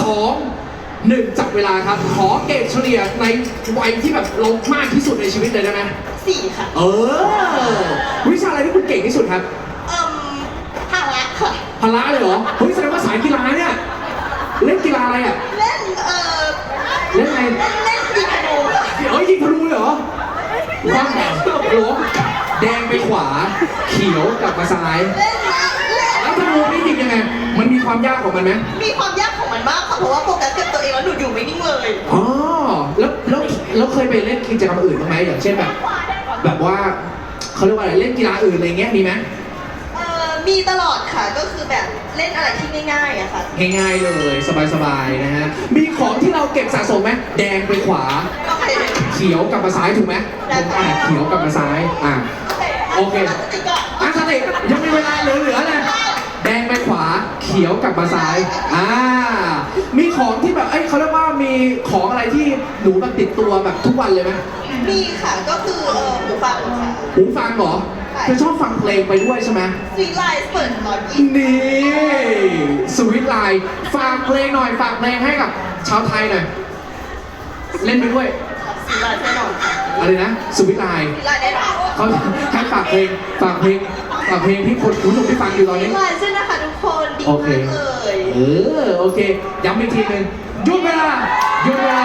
สองหนึ่งจับเวลาครับ ขอเกรดเฉลี่ยในวัยที่แบบเรามากที่สุดในชีวิตเลยได้ไหมสี่ค่ะ เออ วิชาอะไรที่คุณเก่งที่สุดครับเอิ่มทางรักค่ะ พละเลยเหรอเฮ้ยแสดงว่าสายกีฬาเนี่ยเล่นกีฬาอะไรอะ เล่น เอ่อ เล่นอะไรเล่นยิงธนูค่ะเอ้ยยิงธนูเลยเหรอว่างแบบหลวแดงไปขวา เขียวกลับมาซ้าย เล่นนะ ความยากของมันไหมมีความยากของมันมากค่ะเพราะว่าโฟกัสกับตัวเองแล้วหนูอยู่ไม่นิ่งเลยอ๋อแล้วแล้วแล้วเคยไปเล่นกิจกรรมอื่นบ้างไหมอย่างเช่นแบบ แบบว่าเขาเรียกว่าอะไรเล่นกีฬาอื่นอะไรเงี้ยมีไหมเอ่อมีตลอดค่ะก็คือแบบเล่นอะไรที่ง่ายๆอะค่ะ ง่ายๆเลยสบายๆนะฮะมีของที่เราเก็บสะสมไหมแดงไปขวา โอเค เขียวกลับมาซ้ายถูกไหมได้ค่ะ อะเขียวกลับมาซ้ายอะ โอเคตั้งสติก่อนตั้งสติยังมีเวลาเหลือๆเลย แดงไปขวา เขียวกลับมาซ้ายอ่ามีของที่แบบเอ้ยเขาเรียกว่ามีของอะไรที่หนูแบบติดตัวแบบทุกวันเลยไหมมีค่ะก็คือเอ่อหูฟังค่ะ หูฟังเหรอใช่ เธอชอบฟังเพลงไปด้วยใช่ไหมสวีทไลน์เปิดตอนยี่นี่สวิตไลน์ฝากเพลงหน่อยฝากเพลงให้กับชาวไทยหน่อยเล่นไปด้วยสวีทไลน์แน่นอนค่ะอะไรนะสวิตไลน์ สวีทไลน์แน่นอนเขาให้ฝากเพลงฝากเพลงฝากเพลงที่คนคุณผู้ชมที่ฟังอยู่ตอนสวีนี้ ทไลน์ใช่ โอมากเคเลยเออ โอเค ย้ำอีกทีหนึ่งหยุดเวลาหยุดเวลา